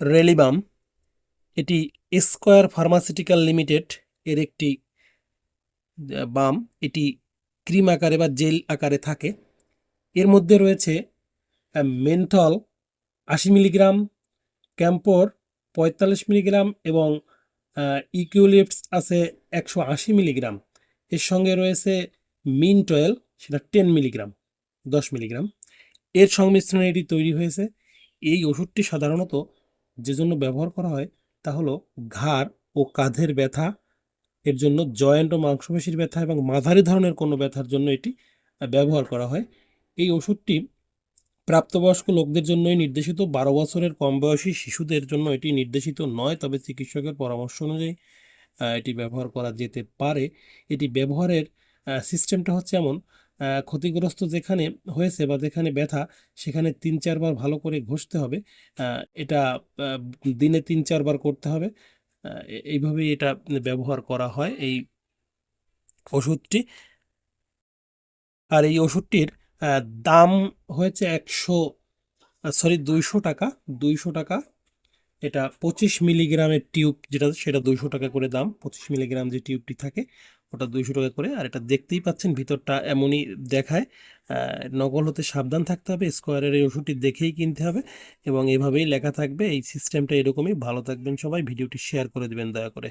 রেলিবাম, এটি square pharmaceutical limited এর একটি বাম, এটি ক্রিম আকারে বা জেল আকারে থাকে। এর মধ্যে রয়েছে মেন্থল আশি মিলিগ্রাম, ক্যাম্পর পঁয়তাল্লিশ মিলিগ্রাম এবং ইকুইলিপস আছে একশো আশি মিলিগ্রাম। এর সঙ্গে রয়েছে মিন্ট অয়েল সেটা টেন মিলিগ্রাম, দশ মিলিগ্রাম। এর সংমিশ্রণে এটি তৈরি হয়েছে। এই ওষুধটি সাধারণত যে জন্য ব্যবহার করা হয় তা হলো ঘাড় ও কাঁধের ব্যথা, এর জন্য জয়েন্ট ও মাংসপেশির ব্যথা এবং মাঝারি ধরনের কোনো ব্যথার জন্য এটি ব্যবহার করা হয়। এই ওষুধটি প্রাপ্তবয়স্ক লোকদের জন্যই নির্দেশিত। বারো বছরের কম বয়সী শিশুদের জন্য এটি নির্দেশিত নয়, তবে চিকিৎসকের পরামর্শ অনুযায়ী এটি ব্যবহার করা যেতে পারে। এটি ব্যবহারের সিস্টেমটা হচ্ছে এমন ক্ষতিগ্রস্ত যেখানে হয়েছে বা যেখানে ব্যথা, সেখানে তিন চারবার ভালো করে ঘষতে হবে। এটা দিনে তিন চারবার করতে হবে। এইভাবেই এটা ব্যবহার করা হয় এই ওষুধটি। আর এই ওষুধটির দাম হয়েছে একশো সরি দুইশো টাকা দুইশো টাকা। এটা পঁচিশ মিলিগ্রামের টিউব যেটা, সেটা দুইশো টাকা করে দাম। পঁচিশ মিলিগ্রাম যে টিউবটি থাকে, ওটা দুইশো টাকা করে। আর এটা দেখতেই পাচ্ছেন, ভিতরটা এমনই দেখায় নকল হতে সাবধান থাকতে হবে, স্কোয়ারের এই ওষুধটি দেখেই কিনতে হবে এবং এভাবেই লেখা থাকবে। এই সিস্টেমটা এরকমই। ভালো থাকবেন সবাই, ভিডিওটি শেয়ার করে দেবেন দয়া করে।